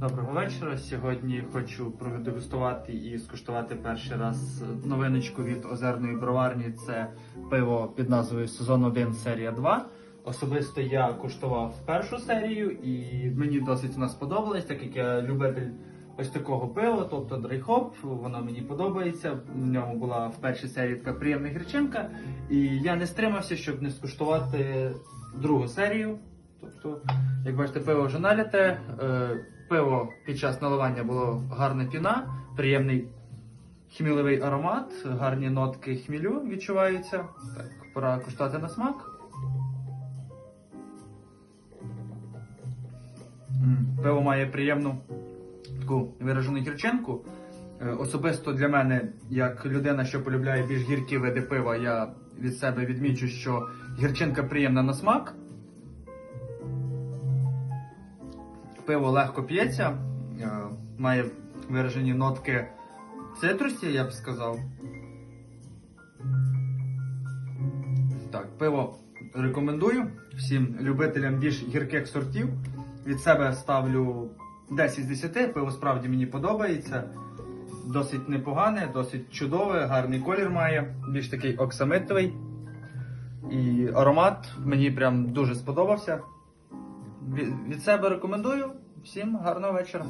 Доброго вечора. Сьогодні хочу продегустувати і скуштувати перший раз новиночку від озерної броварні. Це пиво під назвою Сезон 1 серія 2. Особисто я куштував першу серію і мені досить вона сподобалась, так як я любитель ось такого пива, тобто драйхоп. Воно мені подобається. В ньому була в першій серії така приємна гірчинка. І я не стримався, щоб не скуштувати другу серію. Тобто, як бачите, пиво вже наліте. Пиво під час наливання було гарна піна, приємний хміливий аромат, гарні нотки хмілю відчуваються. Так, пора куштувати на смак. Пиво має приємну таку виражену гірчинку. Е, Особисто для мене, як людина, що полюбляє більш гіркі види пива, я від себе відмічу, що гірчинка приємна на смак. Пиво легко п'ється, е, має виражені нотки цитрусі, я б сказав. Так, пиво рекомендую всім любителям більш гірких сортів. Від себе ставлю 10 з 10. Пиво справді мені подобається. Досить непогане, досить чудове, гарний колір має, більш такий оксамитовий. І аромат мені прям дуже сподобався. Від, себе рекомендую. Всім гарного вечора.